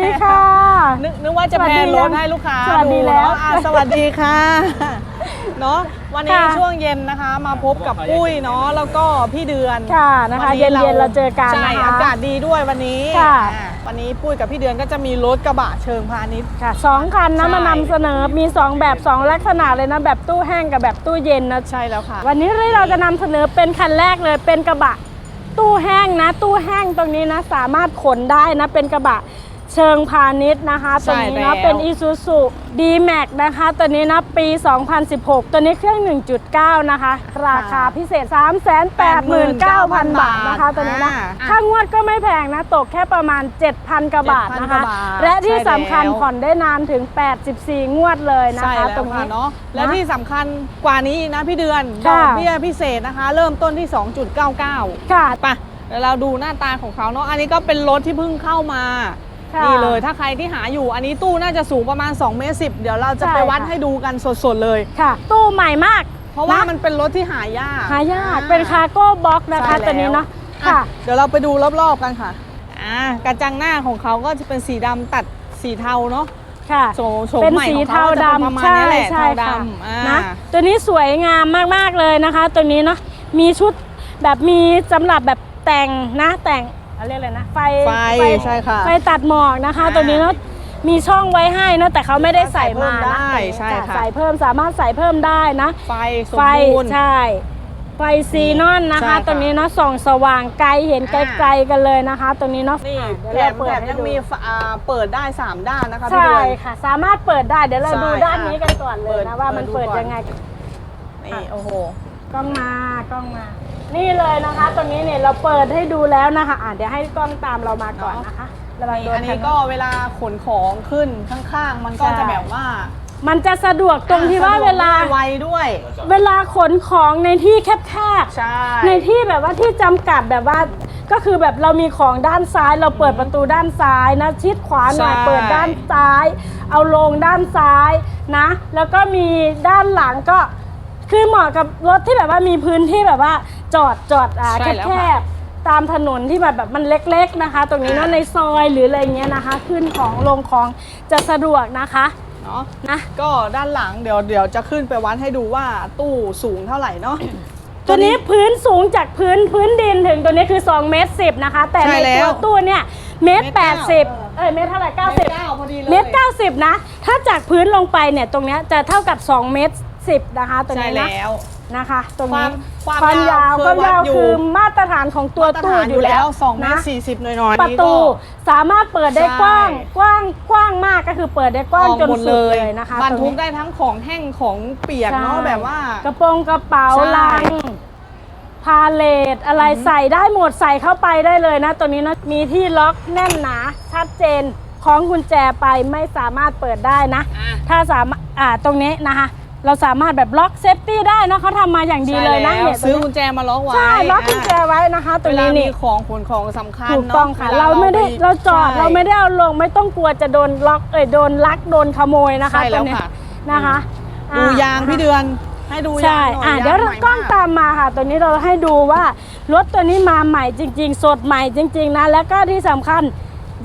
ดีค่ะ นึกนึกว่าจะสวัสแพดีนรถยังให้ลูกค้าสวัสดีดูแล้วเนาะอะสวัสดีค่ะเนาะวันนี้ค่ะช่วงเย็นนะคะ มาพบกับปุ้ยเนาะแล้วก็พี่เดือนค่ะนะคะวัเย็นๆเราเจอกันใช่นะคะอากาศดีด้วยวันนี้ค่ะอะวันนี้ปุ้ยกับพี่เดือนก็จะมีรถกระบะเชิงพาณิชย์ค่ะสองคันนะใช่มานำเสนอมี 2 แบบ 2 ลักษณะเลยนะแบบตู้แห้งกับแบบตู้เย็นนะใช่แล้วค่ะ วันนี้เราจะนำเสนอเป็นคันแรกเลยเป็นกระบะตู้แห้งนะ ตู้แห้งตรงนี้นะ สามารถขนได้นะเป็นกระบะ เชิงพาณิชย์นะคะตัวนี้ใช่แล้นะวเป็น Isuzu D-Max นะคะตัวนี้นะปี 2016 ตัวนี้เครื่อง 1.9 นะคะ ราคาพิเศษ 389,000 บาทนะคะตัวนี้นะอ่าค่างวดก็ไม่แพงนะ ตกแค่ประมาณ 7,000กว่าบาทนะคะ7,000กว่าบาทและที่ใช่สำคัญแล้วผ่อนได้นานถึง 84 งวดเลยนะใช่คะแล้วตรงค่ะนี้เนาะและนะที่สำคัญกว่านี้อีกนะพี่เดือนดค่ะอกเบี้ยพิเศษนะคะ เริ่มต้นที่ 2.99 ค่ะไปเดี๋ยวเราดูหน้าตาของเขาเนาะอันนี้ก็เป็นรถที่เพิ่งเข้ามา ค่ะนี่เลยถ้าใครที่หาอยู่อันนี้ตู้น่าจะสูงประมาณ2เมตรสิเดี๋ยวเราจะใช่ไปวัดค่ะ ให้ดูกันสดๆเลย ค่ะ ตู้ใหม่มาก เพราะว่านะมันเป็นรถที่หายากหายาก อ่ เป็นคาร์โก้บ็อกนะคะใช่แล้ว ตัวนี้เนาะ อะค่ะ เดี๋ยวเราไปดูรอบๆกันค่ะอ่ากระจังหน้าของเขาก็จะเป็นสีดำตัดสีเทาเนาะค่ะ โฉมโฉมเป็นใหม่สีของเทาเขาจะเป็นประดำมาณใช่นี้แหละใช่เทาค่ะดำอ่า นะตัวนี้สวยงามมากๆเลยนะคะ ตัวนี้เนาะ มีชุดแบบมีสำหรับแบบแต่งนะแต่ง อะไรยกอะไรนะไฟไฟใช่ค่ะไฟตัดหมอกนะคะอ่าตัวนี้เนาะมีช่องไว้ให้เนาะแต่เขาไม่ได้ใส่มาใส่เพิ่มนะได้ใช่จ้ค่ะใส่เพิ่มสามารถใส่เพิ่มได้นะ ไฟสมไฟบูรณ์ใช่ไฟซีนอนนะใช่คะค่ะตรงนี้เนาะส่องสว่างไกลเห็นไอ่ากลๆกันเลยนะคะตรงนี้เนาะนี่อะแถเดี๋ยวมเราเปิดแถมให้ยังดูมีฝอ่าเปิดได้ 3 ด้านนะคะพี่ใช่เดือนค่ะ สามารถเปิดได้เดี๋ยวเราใช่ดูด้านนี้กันก่อนเลยนะเปิดว่ามันเปิเปิดดดูก่อนยังไงนี่โอ้โหกล้องมากล้องมา นี่เลยนะคะตรงนี้เนี่ยเราเปิดให้ดูแล้วนะคะอะเดี๋ยวให้กล้องตามเรามาก่อนนะคะระวังนี่โดอันนคันี้ก็เวลาขนของขึ้นข้างๆ มันก็ใช่จะแบบว่า มันจะสะดวกตรงที่ว่าสะดกเวลาไวด้วย เวลาขนของในที่แคบๆใช่ในที่แบบว่าที่จำกัดแบบว่าก็คือแบบเรามีของด้านซ้าย เราเปิดประตูด้านซ้ายนะชิดขวาหน่อยใช่เปิดด้านซ้าย เอาลงด้านซ้ายนะ แล้วก็มีด้านหลังก็ คือเหมาะกับรถที่แบบว่ามีพื้นที่แบบว่าจอดจอดอ่าใช่แล้วแคค่ะ บๆตามถนนที่แบบแบบมันเล็กๆนะคะ ตรงนี้เนอะอ่าในซอยหรืออะไรเงี้ยนะคะ ขึ้นของลงของจะสะดวกนะคะเนาะนะก็ด้านหลังเดี๋ยวเดี๋ยวจะขึ้นไปวัดให้ดูว่าตู้สูงเท่าไหร่เนาะ ตัวนี้พื้นสูงจากพื้นพื้นดินถึงตัวนี้คือ2เมตรสินะคะ แต่ใช่ในแล้ตัววตู้เนี่ยเมตรเมตรแปเก้า ดสิบเอ้ยเมตรเท่าไหร่เก้าสิบ เก้าพอดีเลย เมตรเก้าสิบนะ ถ้าจากพื้นลงไปเนี่ย ตรงเนี้ยจะเท่ากับ 2 เมตร สิบนะคะตรงใช่นี้นะแล้ว นะคะ ตรงควานี้มความยาวยาวความยาวเคยวัดอยู่ คือมาตรฐานของตัวมาตรตู้ฐานออยู่ยู่แล้แล้วว2เมตรนะ40หน่อยๆประนี่ตูก็สามารถเปิดได้ใช่ กว้างกว้างกว้างมากก็คือเปิดได้กว้างจนหมดสุเลดยเลยนะคะบรรตงทุกนี้ได้ทั้งของแห้งของเปียกเนาะใช่แบบว่า กระโปรงกระเป๋าใช่ ลังพาเลทอะไรใส่ได้หมดใส่เข้าไปได้เลยนะ ตัวนี้นะมีที่ล็อกแน่นหนาชัดเจนคล้องกุญแจไปไม่สามารถเปิดได้นะ อะ ถ้าสามารถอ่าตรงนี้นะคะ เราสามารถแบบล็อกเซฟตี้ได้นะเขาทำมาอย่างดีเลยนะใช่เนี่แวยตรซื้องกุนี้ญแจมาล็อกไว้ใช่ล็อกกุญแจอะไว้นะคะ ตรเวงลานี้มีนี่ของขนของสำคัญถูกเนาะต้องค่ะ วลเราไม่ได้ปเราจอดใช่ เราไม่ได้เอาลงไม่ต้องกลัวจะโดนล็อกเอ้ยโดนลักโดนขโมยนะคะใช่แล้วตรงนี้ค่ะ นะคะดูอ่ยางพี่เดือนให้ดูใช่ยางหน่อยอะยางเดี๋ยวเราใหม่กล้องมตามมาค่ะ ตัวนี้เราให้ดูว่ารถตัวนี้มาใหม่จริง ๆ สดใหม่จริง ๆนะ แล้วก็ที่สำคัญ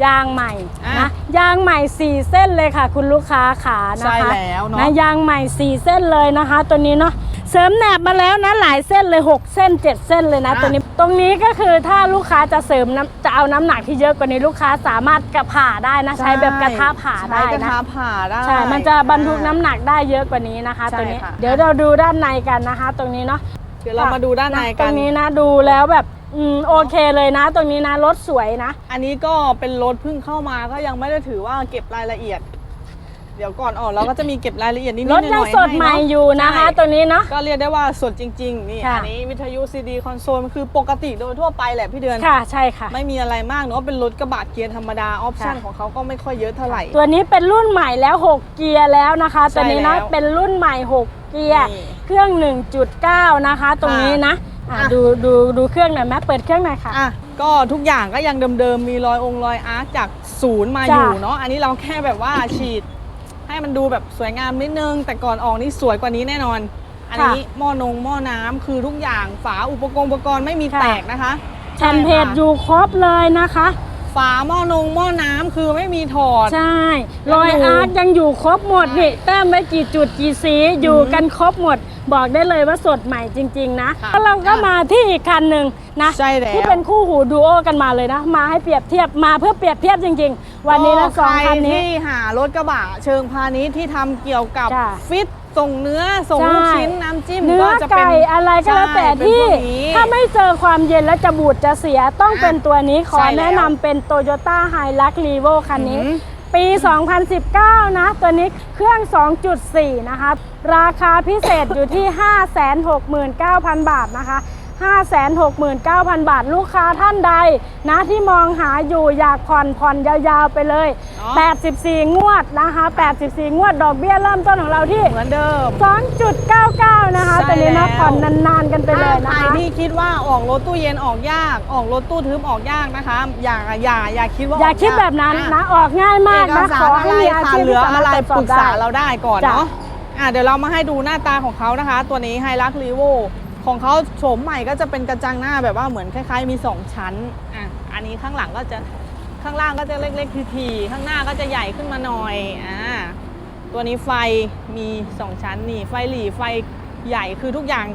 ยางใหม่อะนะ ยางใหม่ 4 เส้นเลยค่ะ คุณลูกค้าขานะคะใช่แล้วเนอะนะยางใหม่ 4 เส้นเลยนะคะ ตัวนี้เนาะเสริมแหนบมาแล้วนะหลายเส้นเลย 6 เส้น 7 เส้นเลยนะอะตัวนี้ ตรงนี้ก็คือถ้าลูกค้าจะเสริมน้ำจะเอาน้ำหนักที่เยอะกว่านี้ลูกค้าสามารถกระผ่าได้นะใช้แบบกระทะผ่าได้ใช้กระนะ ทะผ่าได้ ใช่ มันจะบรรทุกน้ำหนักได้เยอะกว่านี้นะคะ ใช่ตัวนี้ ค่ะ เดี๋ยวเราดูด้านในกันนะคะ ตรงนี้เนาะ เดี๋ยวเรามาดูด้านในตกัรน งนี้นะดูแล้วแบบ อืมโอเคเลยนะตรงนี้นะรถสวยนะ อันนี้ก็เป็นรถเพิ่งเข้ามาก็ยังไม่ได้ถือว่าเก็บรายละเอียด เดี๋ยวก่อนออกเราก็จะมีเก็บรายละเอียดนิดๆหรน่ถอยๆยังสดห้ใหม่เนาะอยู่นะคะ ใช่ตัวนี้เนาะ ก็เรียกได้ว่าสดจริงๆนี่ค่ะ อันนี้วิทยุซีดีคอนโซลมันคือปกติโดยทั่วไปแหละพี่เดือน ค่ะใช่ค่ะ ไม่มีอะไรมากเนาะเป็นรถกระบะเกียร์ธรรมดาออปชั่นค่ะ ของเขาก็ไม่ค่อยเยอะเท่าไหร่ ตัวนี้เป็นรุ่นใหม่แล้ว 6 เกียร์แล้วนะคะ ใช่ตัวนี้นะแล้วเป็นรุ่นใหม่ 6 เกียร์ นี่เครื่อง 1.9 นะคะ ตรงนี้นะ อะอะ ดูดูดูเครื่องหน่อยไหมเปิดเครื่องหน่อยค่ะ อะก็ทุกอย่างก็ยังเดิมๆ มีรอยองค์รอยอาร์คจากศูนย์มาอจ้ะยู่เนาะ อันนี้เราแค่แบบว่า ฉีด ให้มันดูแบบสวยงามนิดนึง แต่ก่อนออกนี่สวยกว่านี้แน่นอน อันนี้หม้อนงหม้อน้ำคือทุกอย่างฝาอุปกรณ์อุปกรณ์ไม่มีค่ะแตกนะคะแผ่นเพจใช่ค่ะอยู่ครบเลยนะคะ ฝาหม้อนงหม้อน้ำคือไม่มีถอด ใช่ยังรอยอยู่อาร์ตยังอยู่ครบหมดนี่แต้มไว้กี่จุดกี่สีอยู่กันครบหมด บอกได้เลยว่าสดใหม่จริง ๆ นะค่ะแล้วเราก็มาที่อีกคันหนึ่งนะใช่แล้ว ที่เป็นคู่หูดูโอกันมาเลยนะ มาให้เปรียบเทียบมาเพื่อเปรียบเทียบจริง ๆ วันนี้นะสก็องใครคันนี้ที่หารถกระบะเชิงพาณิชย์ที่ทำเกี่ยวกับจ้ะฟิตส่งเนื้อส่งใช่ลูกชิ้นน้ำจิ้มเนื้อก็จะเป็นไก่อะไรก็แล้วแต่ใช่เป็นที่พวกนี้ ถ้าไม่เจอความเย็นแล้วจะบูดจะเสียต้องอะเป็นตัวนี้ขอใช่แล้วแนะนำเป็น Toyota Hilux Revo คันนี้ อือหือ ปี 2019 นะ ตัวนี้เครื่อง 2.4 นะคะ ราคาพิเศษอยู่ที่ 569,000 บาทนะคะ 569,000 บาท ลูกค้าท่านใด นะที่มองหาอยู่อยากผ่อนผ่อนยาวๆไปเลยเนาะ84 งวดนะคะ 84 งวดดอกเบี้ยเริ่มต้นของเราที่เหมือนเดิม 2.99 นะคะใช่ตัวนี้นะแล้ว ผ่อนนานๆกันไปเลยถ้านะใครคะ ที่คิดว่าออกรถตู้เย็นออกยาก ออกรถตู้ทึบออกยากนะคะ อย่าอย่าอย่าคิดว่าอย่าคิดแบบนั้นอ่นะออกง่ายมากเอกนะสาขรออะให้ไรมีอาขาดชีพเหลืออะไรที่สามารถตปวรึจกสอบษาได้ เราได้ก่อนจ้ะ เนาะอะเดี๋ยวเรามาให้ดูหน้าตาของเขานะคะ ตัวนี้ไฮรักรีโว ของเขาโฉมใหม่ก็จะเป็นกระจังหน้าแบบว่าเหมือนคล้ายๆมี 2 ชั้นอะอันนี้ข้างหลังก็จะข้างล่างก็จะเล็กๆทีๆข้างหน้าก็จะใหญ่ขึ้นมาหน่อยอ่าตัวนี้ไฟมี 2 ชั้นนี่ไฟหลีไฟใหญ่คือทุกอย่าง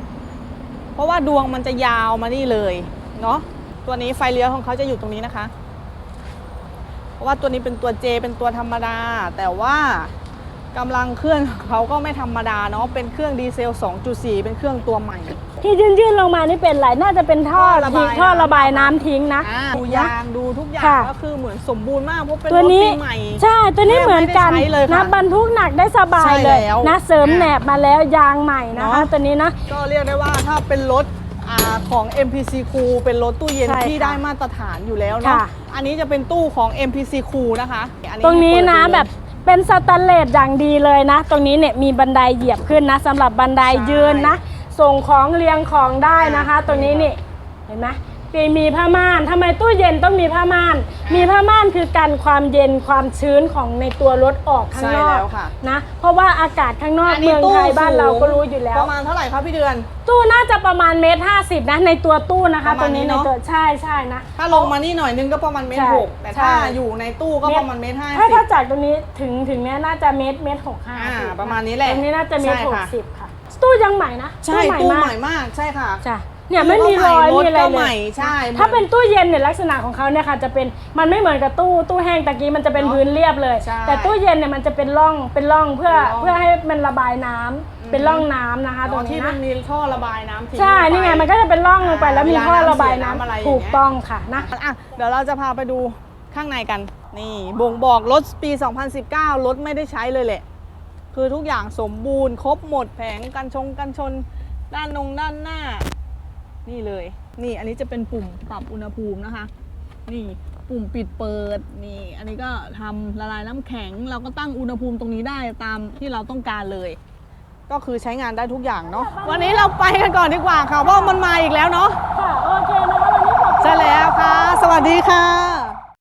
เพราะว่าดวงมันจะยาวมานี่เลยเนาะตัวนี้ไฟเลี้ยวของเขาจะอยู่ตรงนี้นะคะ เพราะว่าตัวนี้เป็นตัว J เป็นตัวธรรมดา แต่ว่า กำลังเครื่องของเขาก็ไม่ธรรมดาเนาะเป็นเครื่องดีเซล 2.4 เป็นเครื่องตัวใหม่ ที่ยื่นๆลงมานี่เป็นอะไรน่าจะเป็นท่อท่อระบายทิ้งท่อระบายน้ำทิ้งนะ อ่าดูยางดูทุกอย่างค่ะก็คือเหมือนสมบูรณ์มากเพราะเป็นตัวรถนี้ปีใหม่ ใช่ตัวนี้เหมือนกันแทบไม่ได้ใช้เลยนะค่ะบรรทุกหนักได้สบายใช่เลยแล้วนะเสริมอะแหนบมาแล้วยางใหม่นะคะ เนาะ ตัวนี้นะ ก็เรียกได้ว่าถ้าเป็นรถอาของ MPC Cool เป็นรถตู้เย็นใช่ที่ค่ะได้มาตรฐานอยู่แล้วเนาะค่ะ อันนี้จะเป็นตู้ของ MPC Cool นะคะอัตรงนี้ให้เปิดนะดูเลย แบบ เป็นสแตนเลสอย่างดีเลยนะ ตรงนี้เนี่ยมีบันไดเหยียบขึ้นนะสำหรับบันไดยืนนะ ส่งของเรียงของได้นะคะ ตรงนี้นี่เห็นไหม มีผ้าม่านทำไมตู้เย็นต้องมีผ้าม่าน มีผ้าม่านคือกันความเย็นความชื้นของในตัวรถออกข้างใช่นอกแล้วค่ะ นะเพราะว่าอากาศข้างนอกอันนี้เมืองตู้ไทยบ้านเราสูงก็รู้อยู่แล้ว ประมาณเท่าไหร่ครับพี่เดือน ตู้น่าจะประมาณเมตรห้าสิบนะในตัวตู้นะคะประตมารณงนี้นี้ในเนอะ ตัวใช่ใช่นะ ถ้าลงมานี่หน่อยนึงก็ประมาณเมตรใช่หกแต่ถ้าใช่ อยู่ในตู้ก็ประมาณเมตรห้าถ้าสิถ้าบจากตรงนี้ถึงถึงเนี้ยน่าจะเมตรเมตรหกห้าอ่าสิบประมาณนี้แหละตรงนี้น่าจะเมตรใช่หกค่ะ สิบค่ะ ตู้ยังใหม่นะใช่ ตู้ตู้มาใหกม่มากใช่ค่ะ จ้ะ เนี่ยไม่มีรอยตู้มีอะไรก็เลใหม่ย ใช่ถ้าเป็นตู้เย็นเนี่ยลักษณะของเขาเนี่ยค่ะจะเป็นมันไม่เหมือนกับตู้ตู้แห้งตะกี้มันจะเป็นเนอะพื้นเรียบเลย ใช่แต่ตู้เย็นเนี่ยมันจะเป็นร่องเป็นร่องเพื่อเป็นร่อง เพื่อให้มันระบายน้ำอืมเป็นร่องน้ำนะคะตรงที่นี้มันะนมีท่อระบายน้ำทิ้งใช่ลงป นี่ไงมันก็จะเป็นร่องลงไปอ่าแล้วมีเวลาท่อน้ำระบายเสียน้ำน้ำอะไรอย่างเงี้ย ถูกต้องค่ะนะ อะเดี๋ยวเราจะพาไปดูข้างในกัน นี่บ่งบอกรถปี 2019 รถไม่ได้ใช้เลยแหละ คือทุกอย่างสมบูรณ์ครบหมดแผงกันชงกันชน ด้านนงด้านหน้า นี่เลย นี่อันนี้จะเป็นปุ่มปรับอุณหภูมินะคะ นี่ปุ่มปิดเปิดนี่ อันนี้ก็ทำละลายน้ำแข็ง เราก็ตั้งอุณหภูมิตรงนี้ได้ตามที่เราต้องการเลย ก็คือใช้งานได้ทุกอย่างเนาะวันนี้เราไปกันก่อนดีกว่าค่ะเพราะมันมาอีกแล้วเนาะค่ะโอเคนะคะวันนี้ขอบคุณใช่แล้วค่ะ สวัสดีค่ะ